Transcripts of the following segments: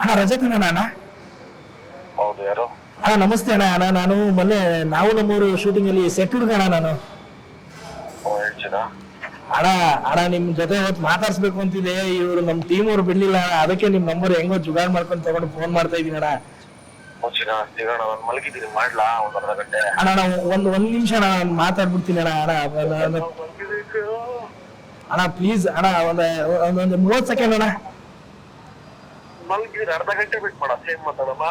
ಅಣ್ಣ ರಜತ್ ಅಣ್ಣ ಅಣ್ಣ. ಹೌದು ಯಾರು? ಅಣ್ಣ ನಮಸ್ತೆ ಅಣ್ಣ ಅಣ್ಣ ನಾನು ಮೊನ್ನೆ ನಾವು ನಮ್ಮೂರು ಶೂಟಿಂಗ್ ಅಲ್ಲಿ ಸೆಟ್ ಹುಡುಗಣ ನಾನು. ಓ ಹೇಳ್ತೀರಾ? ಅಣ್ಣ ಅಣ್ಣ ನಿಮ್ ಜೊತೆ ಇವತ್ತು ಮಾತಾಡ್ಸ್ಬೇಕು ಅಂತಿದೆ ಇವ್ರು ನಮ್ ಟೀಮ್ ಅವ್ರು ಬಿಡ್ಲಿಲ್ಲ ಅಣ್ಣ. ಅದಕ್ಕೆ ನಿಮ್ ನಂಬರ್ ಹೆಂಗೋ ಜುಗಾಡ್ ಮಾಡ್ಕೊಂಡು ತಗೊಂಡು ಫೋನ್ ಮಾಡ್ತಾ ಇದೀನಿ ಅಣ್ಣ. ಮುಚ್ಚಿನ ಸಿಗೋಣ ನಾನು ಮಲಗಿದ್ದೀನಿ. ಮಾಡ್ಲಾ? ಒಂದ್ ಅರ್ಧ ಗಂಟೆ? ಅಣ್ಣ ನಾನು ಒಂದ್ ಒಂದ್ ನಿಮಿಷ ಅಣ್ಣ ನಾನು ಮಾತಾಡ್ಬಿಡ್ತೀನಿ ಅಣ್ಣ ಅಣ್ಣ. ಅಣ್ಣ ಪ್ಲೀಸ್ ಅಣ್ಣ ಒಂದ್ ಒಂದ್- ಒಂದ್ ಮೂವತ್ ಸೆಕೆಂಡ್ ಅಣ್ಣ. ಮಲಗಿದ್ದೀನಿ ಅರ್ಧ ಗಂಟೆ ಬಿಟ್ಟು ಮಾಡ ಸೇಮ್ ಮಾತಾಡಮ್ಮ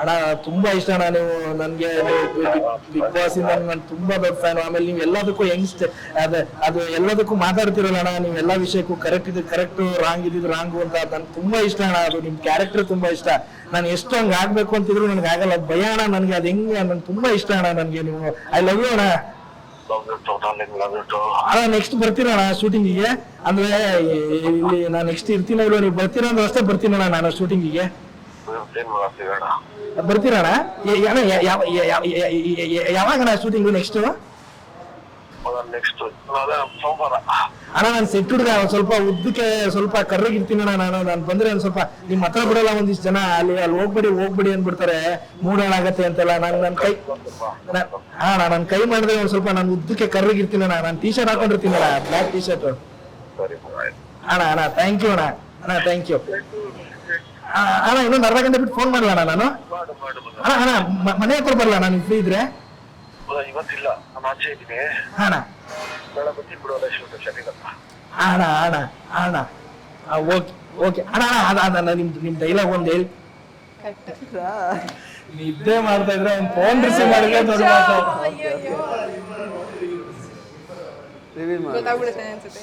ಅಣ್ಣ, ತುಂಬಾ ಇಷ್ಟ ಅಣ್ಣ ನೀವು ನನ್ಗೆ ಬಿಗ್ ಬಾಸ್ ಇಂದ ನಾನು ತುಂಬಾ ದೊಡ್ಡ ಫ್ಯಾನ್ ಆಮೇಲೆ ನೀವು ಎಲ್ಲದಕ್ಕೂ ಯಂಗ್ಸ್ಟ್ ಅದ, ಅದು ಎಲ್ಲದಕ್ಕೂ ಮಾತಾಡ್ತಿರಲ್ಲ ಅಣ್ಣ, ನೀವು ಎಲ್ಲಾ ವಿಷಯಕ್ಕೂ ಕರೆಕ್ಟ್ ಇದು ಕರೆಕ್ಟ್ ರಾಂಗ್ ಇದ್ದಿದ್ದು ರಾಂಗು ಅಂತ ನನ್ಗೆ ತುಂಬಾ ಇಷ್ಟ ಅಣ್ಣ. ಅದು ನಿಮ್ ಕ್ಯಾರೆಕ್ಟರ್ ತುಂಬಾ ಇಷ್ಟ. ನಾನು ಎಷ್ಟು ಹಂಗ ಆಗ್ಬೇಕು ಅಂತಿದ್ರು ನನ್ಗೆ ಆಗಲ್ಲ. ಭಯ ಅಣ್ಣ ನನ್ಗೆ, ಅದ್ ಹೆಂಗ್? ನನ್ಗೆ ತುಂಬಾ ಇಷ್ಟ ಅಣ್ಣ ನನ್ಗೆ ನೀವು. ಐ ಲವ್ ಯು ಅಣ್ಣ. ಅಣ್ಣ ನೆಕ್ಸ್ಟ್ ಬರ್ತೀರಣ್ಣ ಶೂಟಿಂಗಿಗೆ ಅಂದ್ರೆ ಇಲ್ಲಿ ನಾನು ನೆಕ್ಸ್ಟ್ ಇರ್ತೀನೋ ಇಲ್ವೋ ನೀವು ಬರ್ತೀರಾ ಅಂದ್ರೆ ಅಷ್ಟೇ ಬರ್ತೀನಣ್ಣ ನಾನು ಶೂಟಿಂಗಿಗೆ ಬರ್ತೀರಣ್ಣ ಅಣ್ಣ ಯ- ಯಾವ- ಯಾವ- ಯ- ಯ- ಯ- ಯಾವಾಗಣ್ಣ ಶೂಟಿಂಗು ನೆಕ್ಸ್ಟ್ ನೆಕ್ಸ್ಟ್ ಸೋಮವಾರ. ಅಣ್ಣ ನಾನು ಸೆಟ್ ಹುಡುಗ ಸ್ವಲ್ಪ ಉದ್ದಕ್ಕೆ ಸ್ವಲ್ಪ ಕರ್ರಗಿರ್ತೀನಿ ಅಣ್ಣ ನಾನು. ನಾನು ಬಂದ್ರೆ ಒಂದ್ ಸ್ವಲ್ಪ ನಿಮ್ ಹತ್ರ ಬಿಡಲ್ಲ ಒಂದಿಷ್ಟು ಜನ. ಅಲ್ಲಿ ಅಲ್ಲಿ ಹೋಗ್ಬೇಡಿ ಹೋಗ್ಬೇಡಿ ಅಂದ್ಬಿಡ್ತಾರೆ. ಮೂಡ್ ಹಾಳಾಗತ್ತೆ ಅಂತೆಲ್ಲ ನಾನು ನನ್ನ ಕೈ ಅಣ್ಣ ಹಾ ಅಣ್ಣ ನನ್ನ ಕೈ ಮಾಡಿದ್ರೆ ಒಂದು ಸ್ವಲ್ಪ ನಾನು ಉದ್ದಕ್ಕೆ ಕರ್ರಗಿರ್ತೀನಿ ಅಣ್ಣ. ನಾನು ಟೀ ಶರ್ಟ್ ಹಾಕೊಂಡಿರ್ತೀನಿ ಅಣ್ಣ. ಬ್ಲ್ಯಾಕ್ ಟೀ ಶರ್ಟ್ ಅಣ್ಣ ಅಣ್ಣ ಥ್ಯಾಂಕ್ ಯು ಅಣ್ಣ. ಅಣ್ಣ ಥ್ಯಾಂಕ್ ಯು ಅಣ್ಣ ಇನ್ನೊಂದು ಅರ್ಧ ಗಂಟೆ ಬಿಟ್ಟು ಫೋನ್ ಮಾಡಲ್ಲ ನಾನು. ಅಣ್ಣ ಅಣ್ಣ ಮನೆ ಹತ್ರ ಬರಲ್ಲ ನಾನು ಫ್ರೀ ಇದ್ರೆ? ಇವತ್ತಿಲ್ಲ ನಾನು ಆಚೆ ಇದ್ದೀನಿ ಅಣ್ಣ. ನಾಳೆ ಬರ್ತೀನಿ ಬಿಡೋಲ್ಲ ಶನಿಗಪ್ಪ ಅಣ್ಣ ಅಣ್ಣ ಅಣ್ಣ. Okay okay. ಅಣ್ಣ ಅಣ್ಣ ಅದ ಅದ ನಿಮ್ಮ ನಿಮ್ ಡೈಲಾಗ್ ಒಂದು ಹೇಳಿ. ನಿದ್ದೆ ಮಾಡ್ತಾ ಇದ್ರೆ ಒಂದು ಫೋನ್ ರಿಸೀವ್ ಮಾಡಿದ್ರೆ ದೊಡ್ಡ ಮಾತು. ರಿವೀಲ್ ಮಾಡಿ. ಗೊತ್ತಾಗ್ಬಿಡುತ್ತೆ ಅನ್ಸುತ್ತೆ.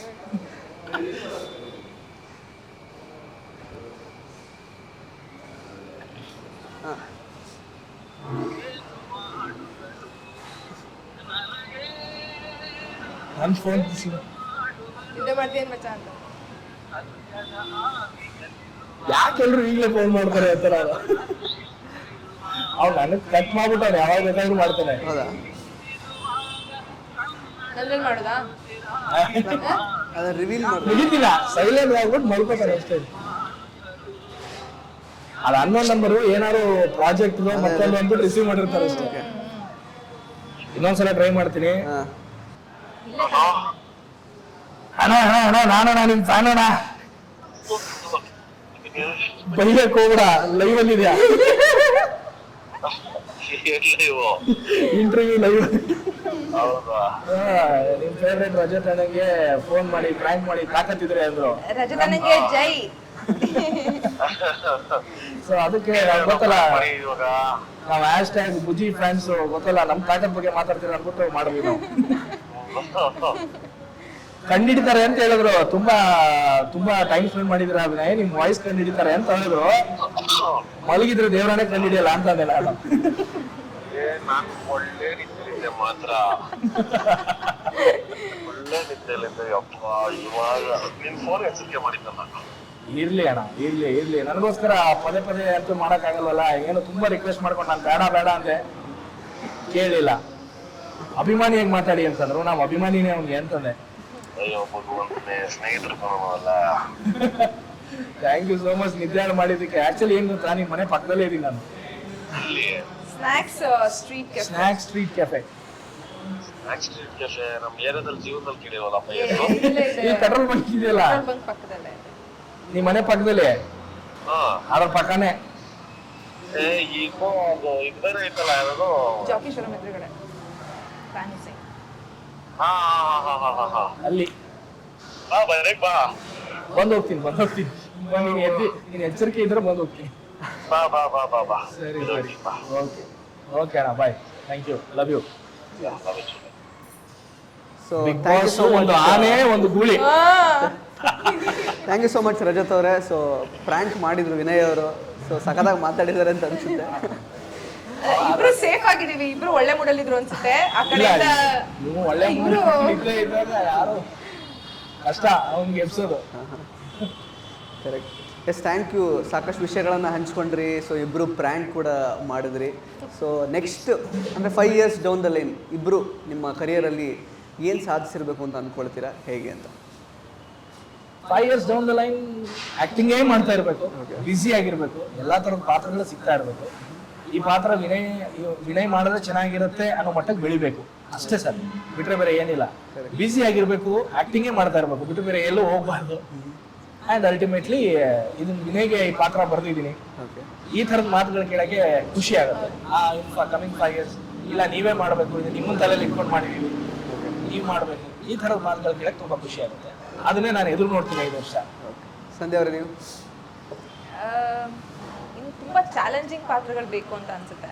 ನನ್ನ ಫೋನ್ ರಿಸೀವ್ ನಿದ್ದೆ ಮಾಡ್ತೀನಿ ಮಚ್ಚ ಅಂತ? ಯಾಕೆ ಎಲ್ರು ಈಗಲೇ ಫೋನ್ ಮಾಡ್ತಾರೆ ಅಂತ ನಾನು? ಅವ್ನು ನನಗೆ ಕಟ್ ಮಾಡ್ಬಿಟ್ಟಾನೆ ಯಾವಾಗ ಬೇಕಾದ್ರೂ ಮಾಡ್ತಾನೆ ಹೌದಾ? ನಂದ್ರಲ್ಲಿ ಮಾಡುದಾ? ಅದನ್ನ ರಿವೀಲ್ ಮಾಡಿ. ಮುಗಿತಿಲ್ಲ. ಸೈಲೆಂಟ್ ಆಗ್ಬಿಟ್ಟು ಮಲ್ಕೋತಾರೆ ಅಷ್ಟೇ. ಅದು ಹನ್ನೊಂದು ನಂಬರು ಏನಾದ್ರು ಪ್ರಾಜೆಕ್ಟ್ ಮತ್ತೊಂದು ಅಂದ್ಬಿಟ್ಟು ರಿಸೀವ್ ಮಾಡಿರ್ತಾರೆ ಅಷ್ಟೇ. ಇನ್ನೊಂದ್ಸಲ ಟ್ರೈ ಮಾಡ್ತೀನಿ. ಅಣ್ಣ ಅಣ್ಣ ಅಣ್ಣ ನಾನಣ್ಣ ನಿಮ್ ಫ್ಯಾನ್ ಅಣ್ಣ ಬೈಯಕ್ ಹೋಗ್ಬಿಡ ಲೈವ್ ಅಲ್ಲಿ ಇದೆಯಾ? ಇಂಟರ್ವ್ಯೂ ಲೈವ್ ಹೌದಾ? ನಿಮ್ ಫೇವ್ರೇಟ್ ರಜತ್ ಅಣ್ಣಂಗೆ ಫೋನ್ ಮಾಡಿ ಪ್ರ್ಯಾಂಕ್ ಮಾಡಿ ತಾಕತ್ತಿದ್ರೆ ಅಂದ್ರು ರಜತನಿಗೆ ಜೈ. ಸೊ ಅದಕ್ಕೆ ನಾವ್ ಗೊತ್ತಲ್ಲ. ನಾವ್ ಹ್ಯಾಶ್ ಟ್ಯಾಗ್ ಬುಜಿ ಫ್ಯಾನ್ಸ್ ಗೊತ್ತಲ್ಲ ನಮ್ ತಾಕತ್ ಬಗ್ಗೆ ಮಾತಾಡ್ತೀರ ಅನ್ಬಿಟ್ಟು ಮಾಡಿದ್ವಿ ನಾವು. ಕಂಡಿಡಿತಾರೆ ಅಂತ ಹೇಳಿದ್ರು. ತುಂಬಾ ತುಂಬಾ ಟೈಮ್ ಸ್ಪೆಂಡ್ ಮಾಡಿದ್ರ ಅಭಿನಯ? ನಿಮ್ ವಾಯ್ಸ್ ಕಂಡಿಡಿತಾರೆ ಅಂತ ಹೇಳಿದ್ರು. ಮಲಗಿದ್ರೆ ದೇವರನ್ನೇ ಕಂಡಿಡಿಯಲ್ಲ ಅಂತ ಅಂದೆ ನಾನು. ಏ, ನಾನು ಒಳ್ಳೆ ನಿದ್ದೆಲಿದ್ದೆ ಮಾತ್ರ. ಒಳ್ಳೆ ನಿದ್ದೆಲಿದ್ದೆ ಯಪ್ಪ ಇವಾಗ ನಿನ್ ಫೋನ್ ಎಚ್ಚರಿಕೆ ಮಾಡಿದ್ದ ನಾನು. ಇರ್ಲಿ ಅಣ್ಣ ಇರ್ಲಿ ಇರ್ಲಿ. ನನಗೋಸ್ಕರ ಪದೇ ಪದೇ ಅಂತೂ ಮಾಡಕ್ಕಾಗಲ್ವಲ್ಲ? ಏನು ತುಂಬಾ ರಿಕ್ವೆಸ್ಟ್ ಮಾಡ್ಕೊಂಡು ನಾನು ಬೇಡ ಬೇಡ ಅಂದೆ. ಕೇಳಿಲ್ಲ. ಅಭಿಮಾನಿ ಹೆಂಗ್ ಮಾತಾಡಿ ಅಂತಂದ್ರು? ನಾವು ಅಭಿಮಾನಿನೇ ಅವ್ನಿಗೆ ಅಂತಂದೆ. ಅಯ್ಯೋ ಭಗವಂತನೇ ಸ್ನೇಹಿತರು ಥ್ಯಾಂಕ್ ಯು ಸೋ ಮಚ್ ನಿದ್ದೆ ಮಾಡಿದಕ್ಕೆ ಮಾಡಿದ್ದಕ್ಕೆ ಆಕ್ಚುಲಿ ಏನ್ ಗೊತ್ತಾ? ನಿಮ್ ಮನೆ ಪಕ್ಕದಲ್ಲೇ ಇದೀನಿ ನಾನು. ಅಲ್ಲಿ snacks street cafe snack street cafe street cafe ನಮ್ ಏರಿಯಾದಲ್ಲಿ ಜೀವನದಲ್ಲಿ ಕೇಳಿವಲ್ಲಪ್ಪ ಏನು? ಇಲ್ಲ ಇದೆ ಈ ಪೆಟ್ರೋಲ್ ಬಂಕ್ ಇದೆಯಲ್ಲ? ಪೆಟ್ರೋಲ್ ಬಂಕ್ ಪಕ್ಕದಲ್ಲೇ. ಇದೆ. ನಿಮ್ ಮನೆ ಪಕ್ಕದಲ್ಲಿ? ಹಾ. ಅದ್ರ ಪಕ್ಕನೇ. ಏ ಈಗ ಅದು ಇದು ಬೇರೆ ಐತಲ್ಲ ಯಾವ್ದು ಜಾಕಿ ಶೋರೂಮ್ ಎದುರುಗಡೆ ರಾಣಿ ಸಿಂಗ್ ಹಾ ಹಾ ಹಾ ಹಾ ಹಾ ಹಾ ಅಲ್ಲಿ. ಬಾ ಬರೇ ಬಾ. ಬಂದ್ ಹೋಗ್ತೀನಿ ಬಂದ್ ಹೋಗ್ತೀನಿ. ನೀನ್ ಎದ್ದಿ ನೀನ್ ಎಚ್ಚರಿಕೆ ಇದ್ರೆ ಬಂದ್ ಹೋಗ್ತೀನಿ. ಬಾ ಬಾ ಬಾ ಬಾ ಬಾ. ಸರಿ ಸರಿ. ಬಾ. ಓಕೆ. ಓಕೆ ಅಣ್ಣ bye thank you love you so thank you boss so ಒಂದು ಮಚ್ ಆನೆ ಒಂದು ಗೂಳಿ. Thank you so much Rajat ಅವರೇ. ಸೊ ಪ್ರ್ಯಾಂಕ್ ಮಾಡಿದ್ರು ವಿನಯ್ ಅವರು. ಸೊ ಸಖತ್ತಾಗಿ ಮಾತಾಡಿದ್ದಾರೆ ಅಂತ ಅನ್ಸುತ್ತೆ. ಇಬ್ರು ಸೇಫ್ ಆಗಿದೀವಿ ಇಬ್ರು ಒಳ್ಳೆ ಮೂಡಲ್ ಇದ್ರು ಅನ್ಸುತ್ತೆ. ಆ ಇಲ್ಲ ಕಡೆಯಿಂದ ನೀವು ಒಳ್ಳೆ ಇಬ್ರು ಇದ್ರೆ ಇದ್ದಾಗ ಯಾರು ಕಷ್ಟ ಅವ್ನಿಗೆ ಎಬ್ಸೋದು. ಕರೆಕ್ಟ್ ಎಸ್ ಥ್ಯಾಂಕ್ ಯು ಸಾಕಷ್ಟು ವಿಷಯಗಳನ್ನು ಹಂಚ್ಕೊಂಡ್ರಿ. ಸೊ ಇಬ್ಬರು ಪ್ರ್ಯಾಂಕ್ ಕೂಡ ಮಾಡಿದ್ರಿ. ಸೊ ನೆಕ್ಸ್ಟ್ ಅಂದರೆ five years down the line ಇಬ್ಬರು ನಿಮ್ಮ ಕರಿಯರಲ್ಲಿ ಏನು ಸಾಧಿಸಿರ್ಬೇಕು ಅಂತ ಅಂದ್ಕೊಳ್ತೀರಾ ಹೇಗೆ ಅಂತ? Five years down the line ಆಕ್ಟಿಂಗೇ ಮಾಡ್ತಾ ಇರಬೇಕು. ಬ್ಯುಸಿ ಆಗಿರ್ಬೇಕು. ಎಲ್ಲಾ ತರದ ಪಾತ್ರಗಳು ಸಿಗ್ತಾ ಇರಬೇಕು. ಈ ಪಾತ್ರ ವಿನಯ್ ವಿನಯ್ ಮಾಡಿದ್ರೆ ಚೆನ್ನಾಗಿರುತ್ತೆ ಅನ್ನೋ ಮಟ್ಟಕ್ಕೆ ಬೆಳಿಬೇಕು. ಅಷ್ಟೇ ಸರ್. ಬಿಟ್ರೆ ಬೇರೆ ಏನಿಲ್ಲ. ಬ್ಯುಸಿ ಆಗಿರ್ಬೇಕು ಆಕ್ಟಿಂಗೇ ಮಾಡ್ತಾ ಇರ್ಬೇಕು. ಬಿಟ್ರೆ ಬೇರೆ ಎಲ್ಲೂ ಹೋಗ್ಬಾರ್ದು. ಆ್ಯಂಡ್ ಅಲ್ಟಿಮೇಟ್ಲಿ ಇದನ್ನ ವಿನಯ್ಗೆ ಈ ಪಾತ್ರ ಬರೆದಿದ್ದೀನಿ. ಈ ಥರದ ಮಾತುಗಳು ಕೇಳೋಕ್ಕೆ ಖುಷಿ ಆಗುತ್ತೆ. ಆ ಕಮಿಂಗ್ ಫೈವ್ ಇಯರ್ಸ್ ಇಲ್ಲ ನೀವೇ ಮಾಡಬೇಕು. ಇದು ನಿಮ್ಮ ತಲೆಯಲ್ಲಿ ಇಟ್ಕೊಂಡು ಮಾಡಿದ್ದೀವಿ ನೀವು ಮಾಡಬೇಕು. ಈ ಥರದ ಮಾತುಗಳು ಕೇಳಕ್ಕೆ ತುಂಬ ಖುಷಿ ಆಗುತ್ತೆ. ಅದನ್ನೇ ನಾನು ಎದುರು ನೋಡ್ತೀನಿ ಐದು ವರ್ಷ. ಸಂಧ್ಯಾ ಅವರೇ ನೀವು? ತುಂಬಾ ಚಾಲೆಂಜಿಂಗ್ ಪಾತ್ರಗಳು ಬೇಕು ಅಂತ ಅನ್ಸುತ್ತೆ.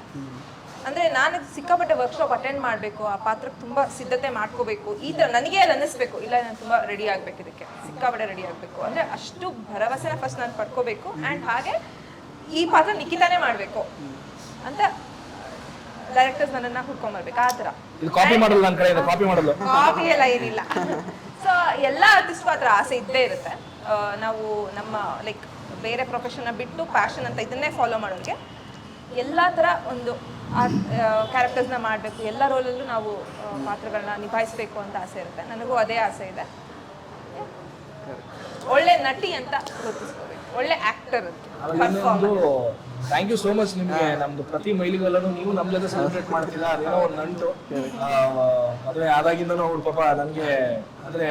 ಅಂದ್ರೆ ನಾನು ಸಿಕ್ಕಾಪಟ್ಟೆ ವರ್ಕ್ಶಾಪ್ ಅಟೆಂಡ್ ಮಾಡಬೇಕು ಆ ಪಾತ್ರಕ್ಕೆ ತುಂಬಾ ಸಿದ್ಧತೆ ಮಾಡ್ಕೋಬೇಕು ಈ ತರ ನನಗೆ ಅಲ್ಲಿ ಅನ್ನಿಸ್ಬೇಕು. ಇಲ್ಲ ನಾನು ತುಂಬಾ ರೆಡಿ ಆಗ್ಬೇಕು ಇದಕ್ಕೆ ಸಿಕ್ಕಾಪಟ್ಟೆ ರೆಡಿ ಆಗ್ಬೇಕು. ಅಂದ್ರೆ ಅಷ್ಟು ಭರವಸೆನ ಫಸ್ಟ್ ನಾನು ಪಡ್ಕೋಬೇಕು ಅಂಡ್ ಹಾಗೆ ಈ ಪಾತ್ರ ನಿಖಿತಾನೇ ಮಾಡಬೇಕು ಅಂತ ಡೈರೆಕ್ಟರ್ಸ್ ನನ್ನನ್ನ ಹುಡ್ಕೊಂಬರ್ಬೇಕು ಆ ತರ ಕಾಪಿ ಮಾಡಲ್ಲ ಕಾಪಿ ಮಾಡಲ್ಲ. ಕಾಪಿ ಎಲ್ಲ ಏನಿಲ್ಲ. ಸೊ ಎಲ್ಲ ಆರ್ಟಿಸ್ಟ್ ಪಾತ್ರ ಆಸೆ ಇದ್ದೇ ಇರುತ್ತೆ. ನಾವು ನಮ್ಮ ಲೈಕ್ ಬೇರೆ ಪ್ರೊಫೆಷನ್ನ ಬಿಟ್ಟು ಪ್ಯಾಷನ್ ಅಂತ ಇದನ್ನೇ ಫಾಲೋ ಮಾಡೋಕ್ಕೆ ಎಲ್ಲ ಥರ ಒಂದು ಕ್ಯಾರೆಕ್ಟರ್ಸ್ನ ಮಾಡಬೇಕು. ಎಲ್ಲ ರೋಲಲ್ಲೂ ನಾವು ಆ, ಪಾತ್ರಗಳನ್ನ ನಿಭಾಯಿಸಬೇಕು ಅಂತ ಆಸೆ ಇರುತ್ತೆ. ನನಗೂ ಅದೇ ಆಸೆ ಇದೆ. ಒಳ್ಳೆ ನಟಿ ಅಂತ ಗುರುತಿಸ್ಕೋಬೇಕು ಒಳ್ಳೆ actor thank you so much ನಿಮಗೆ. ನಮ್ದು ಪ್ರತಿ ಮೈಲಿಗಲ್ಲೂ ನೀವು ನಮ್ಮ ಜೊತೆ ಸೆಲೆಬ್ರೇಟ್ ಮಾಡ್ತೀರಾ? ಅದೇನೋ ಒಂದು ನಂಟು. ಮದುವೆ ಆದಾಗಿಂದನೂ ಅವ್ರು ಪಾಪ ನನಗೆ ಅಂದ್ರೆ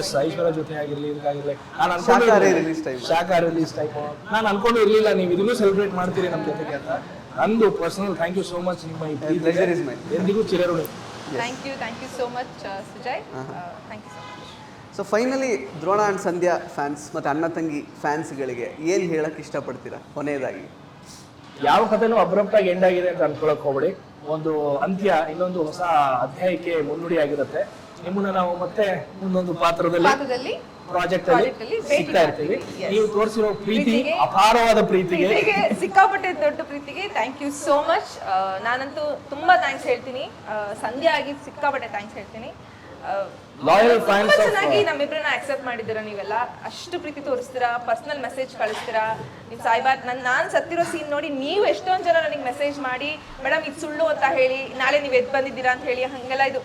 ಎಸ್ ಐಶ್ವರ್ಯ ಜೊತೆ ಆಗಿರ್ಲಿ ಇದಕ್ಕಾಗಿರ್ಲಿ ನಾನು ಅನ್ಕೊಂಡು ಶಾಖ ರಿಲೀಸ್ ಟೈಪ್ ನಾನು ಅನ್ಕೊಂಡು ಇರ್ಲಿಲ್ಲ ನೀವು ಇದನ್ನು ಸೆಲೆಬ್ರೇಟ್ ಮಾಡ್ತೀರಿ ನಮ್ಮ ಜೊತೆಗೆ ಅಂತ. ನಂದು personal thank you so much ನಿಮ್ಮ. ಎಂದಿಗೂ ಚಿರಋಣಿ. Thank you thank you so much Sujay thank you so finally Drona and Sandhya fans ಮತ್ತು ಅಣ್ಣ ತಂಗಿ ಫ್ಯಾನ್ಸ್ಗಳಿಗೆ ಏನು ಹೇಳಕ್ಕೆ ಇಷ್ಟಪಡ್ತೀರಾ? ಕೊನೆಯದಾಗಿ. ಯಾವ ಕಥೆನೂ ಅಬ್ರಪ್ಟಾಗಿ ಎಂಡ್ ಆಗಿದೆ ಅಂತ ಅನ್ಕೊಳಕ್ ಹೋಗ್ಬೇಡಿ. ಒಂದು ಅಂತ್ಯ ಇನ್ನೊಂದು ಹೊಸ ಅಧ್ಯಾಯಕ್ಕೆ ಮುನ್ನುಡಿ ಆಗಿರುತ್ತೆ. ನಿಮ್ಮನ್ನ ನಾವು ಮತ್ತೆ ಮುಂದೊಂದು ಪಾತ್ರದಲ್ಲಿ ಪ್ರಾಜೆಕ್ಟ್ ಅಲ್ಲಿ ಸಿಗ್ತಾ ಇರ್ತೀವಿ. ನೀವು ತೋರಿಸಿರೋ ಪ್ರೀತಿ ಪ್ರೀತಿಗೆ- ಅಪಾರವಾದ ಪ್ರೀತಿಗೆ ಸಿಕ್ಕಾಪಟ್ಟೆ ದೊಡ್ಡ ಪ್ರೀತಿಗೆ ಥ್ಯಾಂಕ್ ಯು ಸೋ ಮಚ್ ನಾನಂತೂ ತುಂಬಾ ಥ್ಯಾಂಕ್ಸ್ ಹೇಳ್ತೀನಿ. ಸಂಧ್ಯಾ ಆಗಿ ಸಿಕ್ಕಾಪಟ್ಟೆ ಥ್ಯಾಂಕ್ಸ್ ಹೇಳ್ತೀನಿ. ಆ, ಫ್ಯಾನ್ಸ್ ಚೆನ್ನಾಗಿ ನಮ್ಮಿಬ್ಬರನ್ನ ಅಕ್ಸೆಪ್ಟ್ ಮಾಡಿದ್ದೀರಾ ನೀವೆಲ್ಲ? ಅಷ್ಟು ಪ್ರೀತಿ ತೋರಿಸ್ತೀರಾ? ಪರ್ಸನಲ್ ಮೆಸೇಜ್ ಕಳಿಸ್ತೀರಾ? ನೀವು ಸಾಯಿಬಾತ್ ನನ್ ನಾನು ಸತ್ತಿರೋ ಸೀನ್ ನೋಡಿ ನೀವು ಎಷ್ಟೊಂದು ಜನ ನನಗೆ ಮೆಸೇಜ್ ಮಾಡಿ ಮೇಡಮ್ ಇದು ಸುಳ್ಳು ಅಂತ ಹೇಳಿ ನಾಳೆ ನೀವು ಎದ್ದು ಬಂದಿದ್ದೀರಾ ಅಂತ ಹೇಳಿ ಹಾಗೆಲ್ಲ ಇದು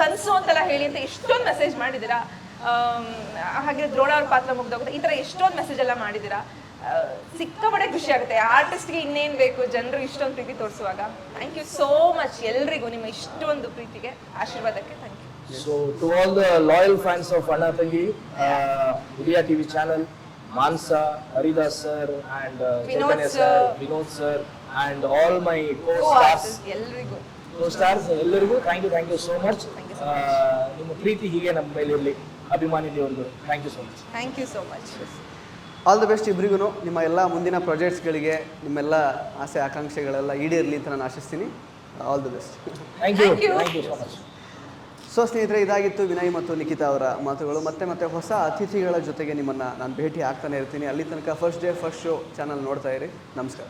ಕನಸು ಅಂತೆಲ್ಲ ಹೇಳಿ ಅಂತ ಎಷ್ಟೊಂದು ಮೆಸೇಜ್ ಮಾಡಿದ್ದೀರಾ? ಹಾಗೆ ದ್ರೋಣ ಅವ್ರ ಪಾತ್ರ ಮುಗ್ದೋಗುತ್ತೆ. ಈ ಥರ ಎಷ್ಟೊಂದು ಮೆಸೇಜ್ ಎಲ್ಲ ಮಾಡಿದ್ದೀರಾ? ಸಿಕ್ಕಾಪಟ್ಟೆ ಖುಷಿ ಆಗುತ್ತೆ. ಆರ್ಟಿಸ್ಟ್ಗೆ ಇನ್ನೇನು ಬೇಕು? ಜನರು ಇಷ್ಟೊಂದು ಪ್ರೀತಿ ತೋರಿಸುವಾಗ. ಥ್ಯಾಂಕ್ ಯು ಸೋ ಮಚ್ ಎಲ್ರಿಗೂ ನಿಮ್ಮ ಇಷ್ಟೊಂದು ಪ್ರೀತಿಗೆ ಆಶೀರ್ವಾದಕ್ಕೆ thank you so to all the loyal fans of Anna Thangi Udaya TV channel Mansa Haridas sir and Vinod Chaitanya sir. Sir Vinod sir and all my co co stars ಎಲ್ರಿಗೂ ಕೋ stars ಎಲ್ಲರಿಗೂ thank you thank you so much Thank you so ನಿಮ್ಮ ಪ್ರೀತಿ ಹೀಗೆ ನಮ್ಮ ಮೇಲೆ ಇರಲಿ ಒಂದು thank you so much thank you so much all the best ಇಬ್ಬರಿಗೂ ನಿಮ್ಮ ಎಲ್ಲ ಮುಂದಿನ ಪ್ರಾಜೆಕ್ಟ್ಸ್ಗಳಿಗೆ ನಿಮ್ಮೆಲ್ಲ ಆಸೆ ಆಕಾಂಕ್ಷೆಗಳೆಲ್ಲ ಈಡೇರಲಿ ಅಂತ ನಾನು ಆಶಿಸ್ತೀನಿ. All the best thank you Thank you. Thank you so much so ಸ್ನೇಹಿತರೆ, ಇದಾಗಿತ್ತು ವಿನಯ್ ಮತ್ತು ನಿಖಿತಾ ಅವರ ಮಾತುಗಳು. ಮತ್ತೆ ಮತ್ತೆ ಹೊಸ ಅತಿಥಿಗಳ ಜೊತೆಗೆ ನಿಮ್ಮನ್ನು ನಾನು ಭೇಟಿ ಆಗ್ತಾನೆ ಇರ್ತೀನಿ. ಅಲ್ಲಿ ತನಕ first day first show channel ನೋಡ್ತಾ ಇರಿ. ನಮಸ್ಕಾರ.